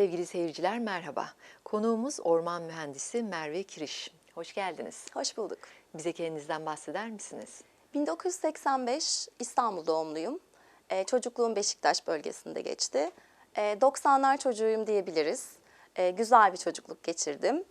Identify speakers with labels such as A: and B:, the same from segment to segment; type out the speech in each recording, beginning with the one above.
A: Sevgili seyirciler merhaba. Konuğumuz orman mühendisi Merve Kiriş. Hoş geldiniz.
B: Hoş bulduk.
A: Bize kendinizden bahseder misiniz?
B: 1985 İstanbul doğumluyum. Ee, çocukluğum Beşiktaş bölgesinde geçti. Ee, 90'lar çocuğuyum diyebiliriz. Ee, güzel bir çocukluk geçirdim.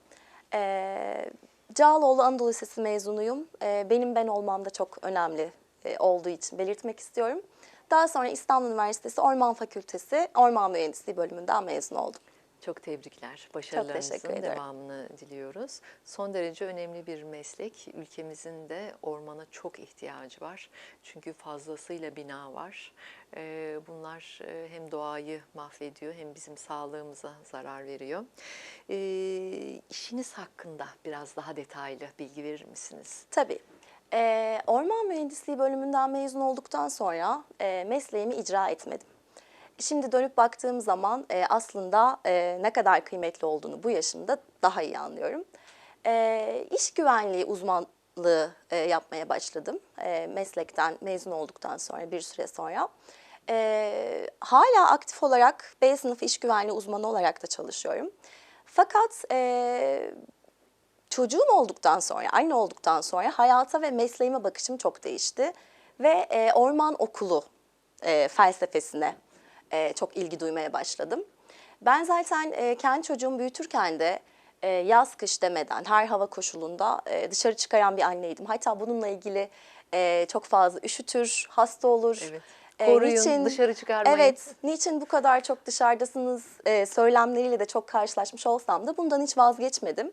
B: Ee, Cağaloğlu Anadolu Lisesi mezunuyum. Ee, benim ben olmam da çok önemli e, olduğu için belirtmek istiyorum. Daha sonra İstanbul Üniversitesi Orman Fakültesi Orman Mühendisliği bölümünden mezun oldum.
A: Çok teşekkürler. Başarılarınızın devamını diliyoruz. Son derece önemli bir meslek. Ülkemizin de ormana çok ihtiyacı var. Çünkü fazlasıyla bina var. Ee, Bunlar e, hem doğayı mahvediyor hem bizim sağlığımıza zarar veriyor. Ee, İşiniz hakkında biraz daha detaylı bilgi verir misiniz?
B: Tabii. Ee, orman mühendisliği bölümünden mezun olduktan sonra e, mesleğimi icra etmedim. Şimdi dönüp baktığım zaman e, aslında e, ne kadar kıymetli olduğunu bu yaşımda daha iyi anlıyorum. E, iş güvenliği uzmanlığı e, yapmaya başladım e, meslekten mezun olduktan sonra bir süre sonra. E, hala aktif olarak B sınıfı iş güvenliği uzmanı olarak da çalışıyorum. Fakat e, çocuğum olduktan sonra, anne olduktan sonra hayata ve mesleğime bakışım çok değişti. Ve e, orman okulu e, felsefesine e, çok ilgi duymaya başladım. Ben zaten e, kendi çocuğumu büyütürken de e, yaz kış demeden her hava koşulunda e, dışarı çıkaran bir anneydim. Hatta bununla ilgili e, çok fazla üşütür, hasta olur.
A: Evet.
B: E,
A: Koruyun, dışarı çıkarmayın.
B: Evet, niçin bu kadar çok dışarıdasınız e, söylemleriyle de çok karşılaşmış olsam da bundan hiç vazgeçmedim.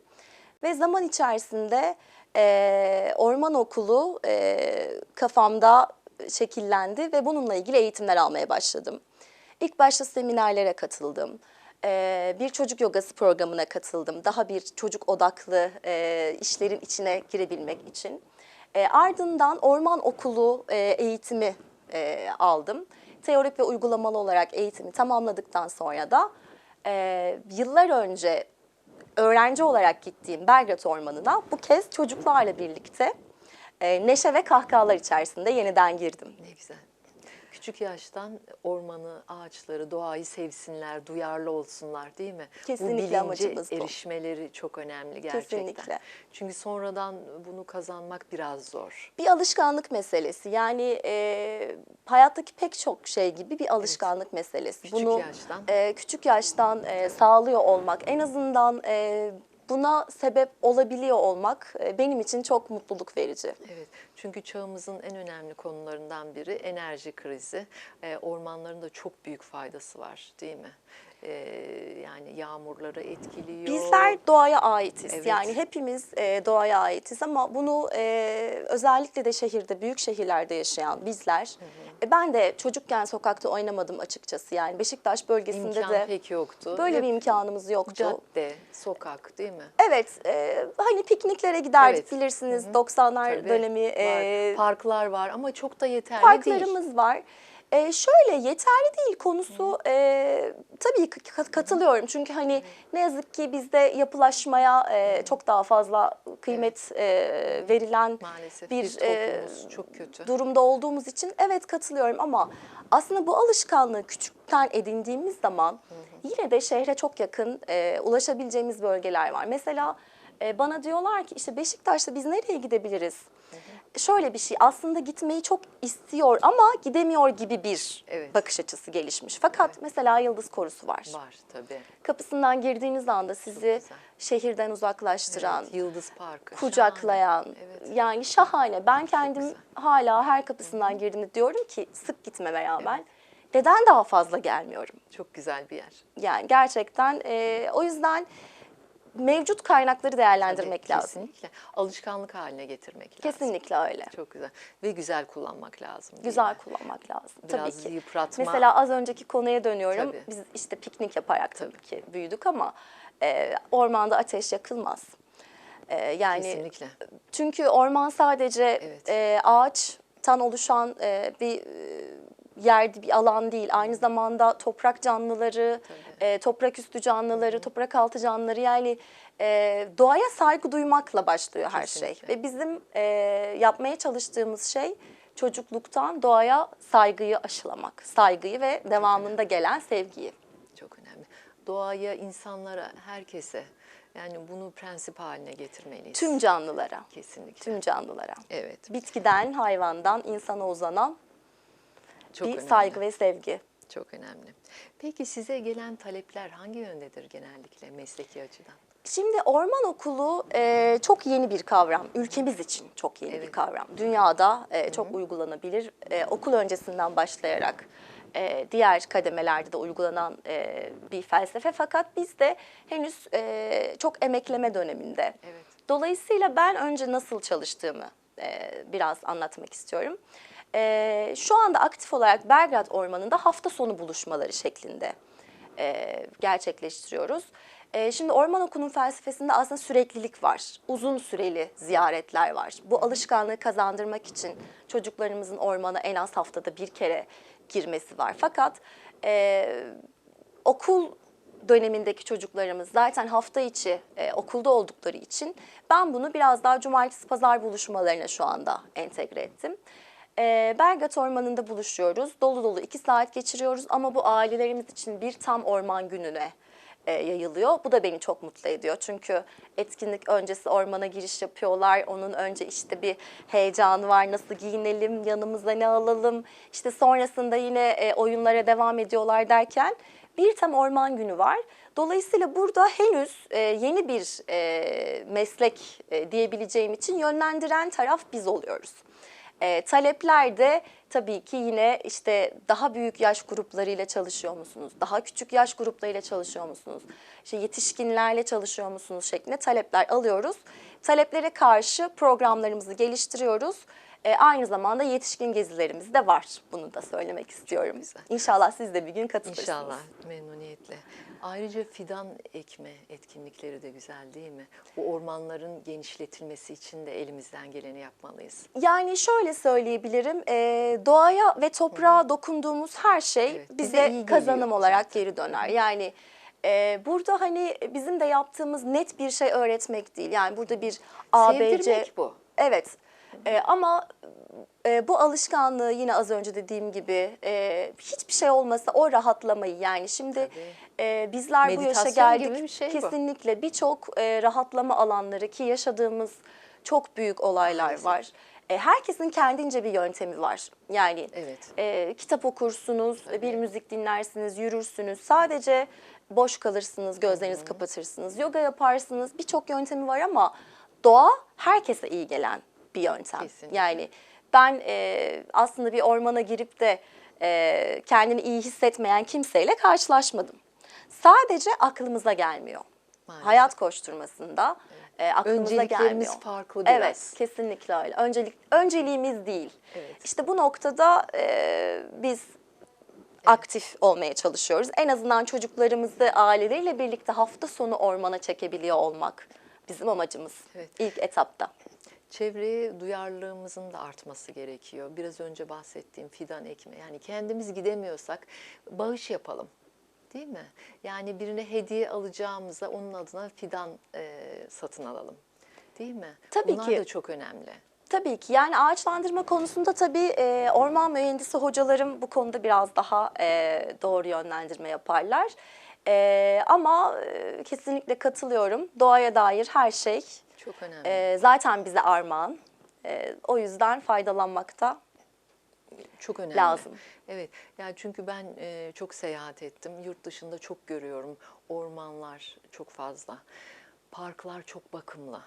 B: Ve zaman içerisinde e, orman okulu e, kafamda şekillendi ve bununla ilgili eğitimler almaya başladım. İlk başta seminerlere katıldım. E, bir çocuk yogası programına katıldım. Daha bir çocuk odaklı e, işlerin içine girebilmek için. E, ardından orman okulu e, eğitimi e, aldım. Teorik ve uygulamalı olarak eğitimi tamamladıktan sonra da e, yıllar önce öğrenci olarak gittiğim Belgrad Ormanı'na bu kez çocuklarla birlikte e, neşe ve kahkahalar içerisinde yeniden girdim.
A: Ne güzel. Küçük yaştan ormanı, ağaçları, doğayı sevsinler, duyarlı olsunlar değil mi?
B: Kesinlikle
A: bu bilince
B: amacımız bu.
A: erişmeleri çok önemli gerçekten.
B: Kesinlikle.
A: Çünkü sonradan bunu kazanmak biraz zor.
B: Bir alışkanlık meselesi yani e, hayattaki pek çok şey gibi bir alışkanlık meselesi.
A: Küçük
B: Bunu
A: yaştan.
B: e, küçük yaştan e, sağlıyor olmak en azından e, buna sebep olabiliyor olmak e, benim için çok mutluluk verici.
A: Evet, çünkü çağımızın en önemli konularından biri enerji krizi. Ee, ormanların da çok büyük faydası var, değil mi? Ee, yani yağmurları etkiliyor.
B: Bizler doğaya aitiz.
A: Evet.
B: Yani hepimiz e, doğaya aitiz ama bunu e, özellikle de şehirde, büyük şehirlerde yaşayan bizler. E, ben de çocukken sokakta oynamadım açıkçası. Yani Beşiktaş bölgesinde
A: İmkan
B: de
A: pek yoktu.
B: böyle
A: Hep
B: bir imkanımız yoktu.
A: cadde, sokak, değil mi?
B: Evet, e, hani pikniklere giderdik
A: Evet.
B: bilirsiniz 90'lar
A: Tabii,
B: dönemi.
A: var.
B: e,
A: Parklar var ama çok da yeterli değil.
B: parklarımız var. E, şöyle yeterli değil konusu. E, tabii katılıyorum. Çünkü hani ne yazık ki bizde yapılaşmaya e, çok daha fazla kıymet e, verilen
A: Maalesef
B: bir e,
A: çok kötü.
B: durumda olduğumuz için evet katılıyorum ama aslında bu alışkanlığı küçükten edindiğimiz zaman yine de şehre çok yakın e, ulaşabileceğimiz bölgeler var. Mesela e, bana diyorlar ki işte Beşiktaş'ta biz nereye gidebiliriz? Şöyle bir şey aslında gitmeyi çok istiyor ama gidemiyor gibi bir
A: Evet.
B: bakış açısı gelişmiş. Fakat mesela Yıldız Korusu var.
A: Var tabii.
B: Kapısından girdiğiniz anda sizi şehirden uzaklaştıran,
A: Evet, Yıldız Parkı.
B: kucaklayan.
A: şahane. Evet.
B: Yani şahane. Ben kendim
A: güzel.
B: hala her kapısından girdiğimde diyorum ki sık gitmeme rağmen neden daha fazla gelmiyorum?
A: Çok güzel bir yer.
B: Yani gerçekten e, o yüzden mevcut kaynakları değerlendirmek
A: Tabii,
B: lazım.
A: Kesinlikle. Alışkanlık haline getirmek lazım.
B: Kesinlikle öyle.
A: Çok güzel. Ve güzel kullanmak lazım.
B: Güzel
A: mi?
B: kullanmak lazım
A: Biraz
B: tabii ki.
A: yıpratma.
B: Mesela az önceki konuya dönüyorum.
A: Tabii.
B: Biz işte piknik yaparak tabii, ki büyüdük ama e, ormanda ateş yakılmaz. E, yani
A: Kesinlikle.
B: Çünkü orman sadece
A: Evet.
B: e, ağaçtan oluşan e, bir e, yer, bir alan değil. Aynı zamanda toprak canlıları, e, toprak üstü canlıları, toprak altı canlıları yani e, doğaya saygı duymakla başlıyor her şey.
A: Kesinlikle.
B: Ve bizim e, yapmaya çalıştığımız şey çocukluktan doğaya saygıyı aşılamak. Saygıyı ve devamında gelen sevgiyi.
A: Çok önemli. doğaya, insanlara, herkese yani bunu prensip haline getirmeliyiz.
B: Tüm canlılara,
A: Kesinlikle.
B: tüm canlılara.
A: Evet.
B: Bitkiden, hayvandan, insana uzanan
A: Çok
B: bir
A: önemli.
B: saygı ve sevgi.
A: Çok önemli. Peki size gelen talepler hangi yöndedir genellikle mesleki açıdan?
B: Şimdi orman okulu e, çok yeni bir kavram. Ülkemiz için çok yeni bir
A: Evet.
B: kavram. Dünyada e, çok uygulanabilir. E, okul öncesinden başlayarak e, diğer kademelerde de uygulanan e, bir felsefe. Fakat bizde henüz e, çok emekleme döneminde.
A: Evet.
B: Dolayısıyla ben önce nasıl çalıştığımı e, biraz anlatmak istiyorum. E, şu anda aktif olarak Belgrad Ormanı'nda hafta sonu buluşmaları şeklinde e, gerçekleştiriyoruz. E, şimdi Orman Okulu'nun felsefesinde aslında süreklilik var. Uzun süreli ziyaretler var. Bu alışkanlığı kazandırmak için çocuklarımızın ormana en az haftada bir kere girmesi var. Fakat e, okul dönemindeki çocuklarımız zaten hafta içi e, okulda oldukları için ben bunu biraz daha cumartesi pazar buluşmalarına şu anda entegre ettim. E, Belgrad Ormanı'nda buluşuyoruz. Dolu dolu iki saat geçiriyoruz ama bu ailelerimiz için bir tam orman gününe e, yayılıyor. Bu da beni çok mutlu ediyor. Çünkü etkinlik öncesi ormana giriş yapıyorlar. Onun önce işte bir heyecanı var. Nasıl giyinelim, yanımıza ne alalım. İşte sonrasında yine e, oyunlara devam ediyorlar derken bir tam orman günü var. Dolayısıyla burada henüz e, yeni bir e, meslek e, diyebileceğim için yönlendiren taraf biz oluyoruz. E, talepler de tabii ki yine işte daha büyük yaş gruplarıyla çalışıyor musunuz? Daha küçük yaş gruplarıyla çalışıyor musunuz? İşte yetişkinlerle çalışıyor musunuz şeklinde talepler alıyoruz. Taleplere karşı programlarımızı geliştiriyoruz. E, aynı zamanda yetişkin gezilerimiz de var. Bunu da söylemek istiyorum. İnşallah siz de bir gün katılırsınız.
A: İnşallah memnuniyetle. Ayrıca fidan ekme etkinlikleri de güzel değil mi? Bu ormanların genişletilmesi için de elimizden geleni yapmalıyız.
B: Yani şöyle söyleyebilirim, e, doğaya ve toprağa dokunduğumuz her şey
A: Evet, bize
B: kazanım olarak geri döner. Yani e, burada hani bizim de yaptığımız net bir şey öğretmek değil. Yani burada bir ABC...
A: Sevdirmek bu.
B: Evet E, ama e, bu alışkanlığı yine az önce dediğim gibi e, hiçbir şey olmasa o rahatlamayı yani şimdi e, bizler bu yaşa
A: Meditasyon
B: geldik
A: gibi bir şey bu.
B: kesinlikle birçok e, rahatlama alanları ki yaşadığımız çok büyük olaylar var. E, herkesin kendince bir yöntemi var. Yani
A: Evet.
B: e, kitap okursunuz, bir müzik dinlersiniz, yürürsünüz. Sadece boş kalırsınız, gözlerinizi kapatırsınız. Yoga yaparsınız. Birçok yöntemi var ama doğa herkese iyi gelen bir yöntem.
A: Kesinlikle.
B: Yani ben e, aslında bir ormana girip de e, kendini iyi hissetmeyen kimseyle karşılaşmadım. Sadece aklımıza gelmiyor.
A: Maalesef.
B: Hayat koşturmasında e, aklımıza
A: Önceliklerimiz
B: gelmiyor.
A: farklı biraz.
B: Evet, kesinlikle öyle. Öncelik önceliğimiz değil.
A: Evet.
B: İşte bu noktada e, biz aktif olmaya çalışıyoruz. En azından çocuklarımızı aileleriyle birlikte hafta sonu ormana çekebiliyor olmak bizim amacımız
A: Evet.
B: ilk etapta.
A: Çevreye duyarlılığımızın da artması gerekiyor. Biraz önce bahsettiğim fidan ekme. Yani kendimiz gidemiyorsak bağış yapalım. Değil mi? Yani birine hediye alacağımıza onun adına fidan e, satın alalım. Değil mi?
B: Tabii
A: Bunlar
B: ki.
A: da çok önemli.
B: Tabii ki yani ağaçlandırma konusunda tabii e, orman mühendisi hocalarım bu konuda biraz daha e, doğru yönlendirme yaparlar. E, ama e, kesinlikle katılıyorum. Doğaya dair her şey
A: Çok önemli.
B: e, zaten bize armağan. E, o yüzden faydalanmakta
A: Çok önemli.
B: lazım.
A: Evet. Yani çünkü ben e, çok seyahat ettim. Yurt dışında çok görüyorum. Ormanlar çok fazla. Parklar çok bakımlı.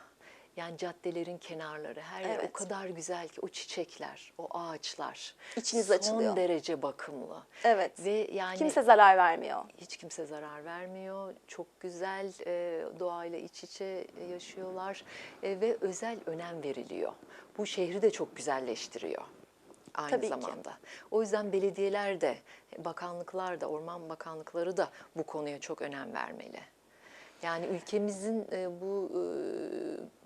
A: Yani caddelerin kenarları her yer o kadar güzel ki o çiçekler, o ağaçlar
B: İçiniz
A: son
B: açılıyor.
A: derece bakımlı.
B: Evet.
A: Ve yani
B: Kimse zarar vermiyor.
A: hiç kimse zarar vermiyor. Çok güzel e, doğayla iç içe yaşıyorlar e, ve özel önem veriliyor. Bu şehri de çok güzelleştiriyor aynı
B: Tabii ki.
A: zamanda. O yüzden belediyeler de, bakanlıklar da, orman bakanlıkları da bu konuya çok önem vermeli. Yani ülkemizin e, bu e,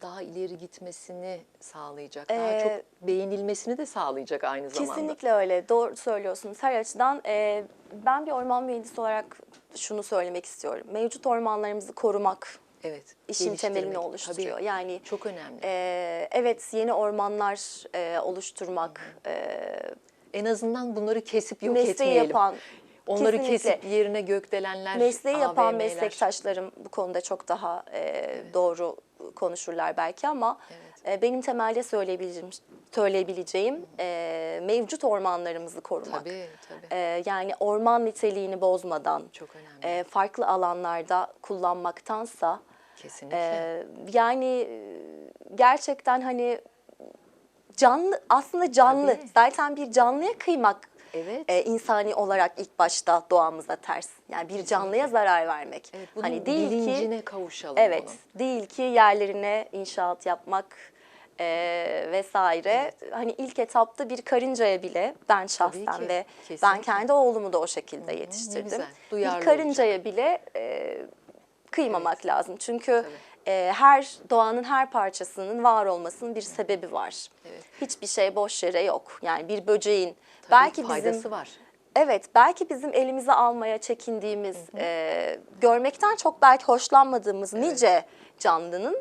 A: daha ileri gitmesini sağlayacak, daha
B: Ee,
A: çok beğenilmesini de sağlayacak aynı zamanda.
B: Kesinlikle öyle. Doğru söylüyorsunuz. Her açıdan e, ben bir orman mühendisi olarak şunu söylemek istiyorum. Mevcut ormanlarımızı korumak
A: Evet.
B: işin
A: geliştirmek.
B: temelini oluşturuyor.
A: Tabii,
B: Yani
A: çok önemli.
B: e, evet yeni ormanlar e, oluşturmak, e,
A: En azından bunları kesip yok
B: mesleği
A: etmeyelim.
B: yapan
A: Onları
B: Kesinlikle.
A: kesip yerine gökdelenler,
B: Mesleği yapan
A: AVM'ler.
B: meslektaşlarım bu konuda çok daha e, doğru konuşurlar belki ama
A: Evet.
B: e, benim temelde söyleyebileceğim, söyleyebileceğim e, mevcut ormanlarımızı korumak.
A: Tabii tabii.
B: E, yani orman niteliğini bozmadan
A: Çok önemli.
B: e, farklı alanlarda kullanmaktansa
A: Kesinlikle.
B: e, yani e, gerçekten hani canlı aslında canlı
A: Tabii.
B: zaten bir canlıya kıymak
A: Evet.
B: e, insani olarak ilk başta doğamıza ters. Yani bir canlıya zarar vermek.
A: evet bunun
B: hani değil ki
A: bilincine kavuşalım
B: evet
A: bunun.
B: değil ki yerlerine inşaat yapmak e, vesaire. Hani ilk etapta bir karıncaya bile ben şahsen
A: ki,
B: ve ben
A: kesinlikle.
B: kendi oğlumu da o şekilde yetiştirdim.
A: güzel, duyarlı
B: bir karıncaya bile e, kıymamak lazım. Çünkü e, her doğanın her parçasının var olmasının bir sebebi var.
A: Evet.
B: Hiçbir şey boş yere yok. Yani bir böceğin
A: Tabii
B: belki
A: faydası
B: bizim
A: var.
B: Evet, belki bizim elimize almaya çekindiğimiz, e, görmekten çok belki hoşlanmadığımız nice canlının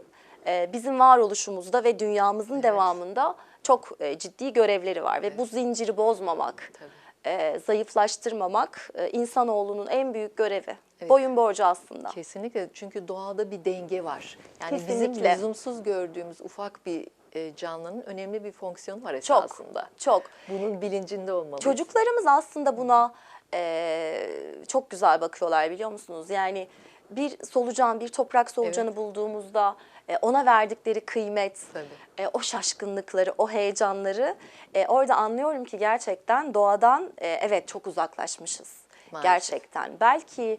B: e, bizim varoluşumuzda ve dünyamızın devamında çok e, ciddi görevleri var. Ve bu zinciri bozmamak,
A: Tabii.
B: E, zayıflaştırmamak e, insanoğlunun en büyük görevi.
A: Evet.
B: Boyun borcu aslında.
A: Kesinlikle çünkü doğada bir denge var. Yani bizim
B: Kesinlikle.
A: lüzumsuz gördüğümüz ufak bir e, canlının önemli bir fonksiyonu var
B: Çok,
A: esasında.
B: çok.
A: Bunun bilincinde olmalıyız.
B: Çocuklarımız aslında buna eee, çok güzel bakıyorlar biliyor musunuz? Yani bir solucan, bir toprak solucanı bulduğumuzda e, ona verdikleri kıymet,
A: Tabii.
B: e, o şaşkınlıkları, o heyecanları e, orada anlıyorum ki gerçekten doğadan e, evet çok uzaklaşmışız.
A: Maalesef.
B: Gerçekten. Belki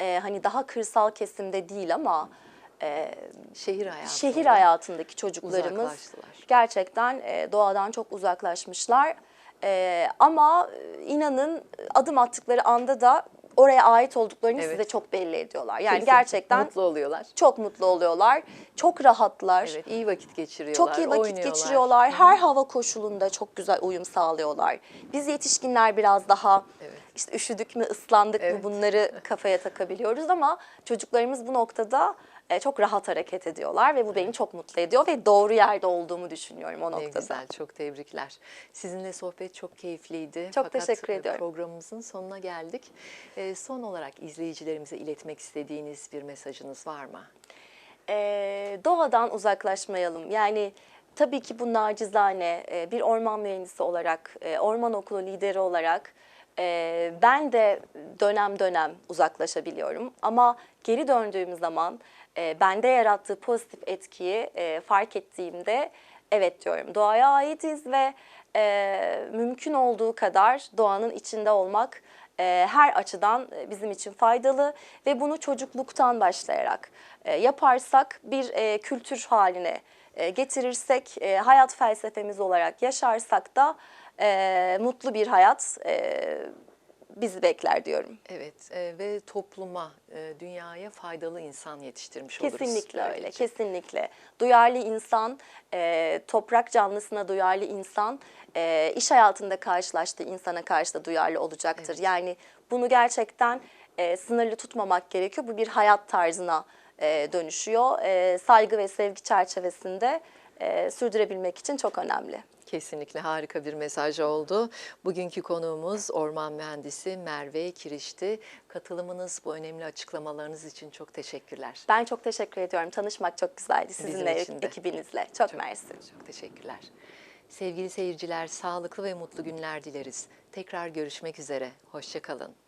B: e, hani daha kırsal kesimde değil ama e,
A: Şehir hayatında.
B: şehir hayatındaki çocuklarımız gerçekten e, doğadan çok uzaklaşmışlar. E, ama e, inanın adım attıkları anda da oraya ait olduklarını
A: Evet.
B: size çok belli ediyorlar. Yani
A: Kesin.
B: gerçekten
A: mutlu oluyorlar.
B: çok mutlu oluyorlar. Çok rahatlar.
A: Evet, iyi vakit geçiriyorlar.
B: Çok iyi vakit
A: oynuyorlar.
B: geçiriyorlar. Her hava koşulunda çok güzel uyum sağlıyorlar. Biz yetişkinler biraz daha
A: Evet.
B: işte üşüdük mü, ıslandık
A: Evet.
B: mı bunları kafaya takabiliyoruz ama çocuklarımız bu noktada e, çok rahat hareket ediyorlar ve bu beni çok mutlu ediyor ve doğru yerde olduğumu düşünüyorum o
A: Ne
B: noktada.
A: güzel, çok tebrikler. Sizinle sohbet çok keyifliydi.
B: Çok
A: Fakat
B: teşekkür
A: e,
B: ediyorum.
A: Programımızın sonuna geldik. E, son olarak izleyicilerimize iletmek istediğiniz bir mesajınız var mı?
B: e, doğadan uzaklaşmayalım. Yani tabii ki bu nacizane e, bir orman mühendisi olarak, e, orman okulu lideri olarak ben de dönem dönem uzaklaşabiliyorum. Ama geri döndüğüm zaman e, bende yarattığı pozitif etkiyi e, fark ettiğimde evet diyorum doğaya aitiz ve e, mümkün olduğu kadar doğanın içinde olmak e, her açıdan e, bizim için faydalı ve bunu çocukluktan başlayarak e, yaparsak bir e, kültür haline e, getirirsek, e, hayat felsefemiz olarak yaşarsak da e, mutlu bir hayat e, bizi bekler diyorum.
A: Evet e, ve topluma, e, dünyaya faydalı insan yetiştirmiş oluruz.
B: Kesinlikle öyle,
A: böylece.
B: kesinlikle. Duyarlı insan, e, toprak canlısına duyarlı insan, e, iş hayatında karşılaştığı insana karşı da duyarlı olacaktır.
A: Evet.
B: Yani bunu gerçekten e, sınırlı tutmamak gerekiyor. Bu bir hayat tarzına e, dönüşüyor. E, saygı ve sevgi çerçevesinde e, sürdürebilmek için çok önemli.
A: Kesinlikle harika bir mesaj oldu. Bugünkü konuğumuz orman mühendisi Merve Kiriş'ti. Katılımınız, bu önemli açıklamalarınız için çok teşekkürler.
B: Ben çok teşekkür ediyorum. Tanışmak çok güzeldi sizinle, ekibinizle. Çok,
A: Çok-
B: mersi.
A: Çok teşekkürler. Sevgili seyirciler, sağlıklı ve mutlu günler dileriz. Tekrar görüşmek üzere. Hoşçakalın.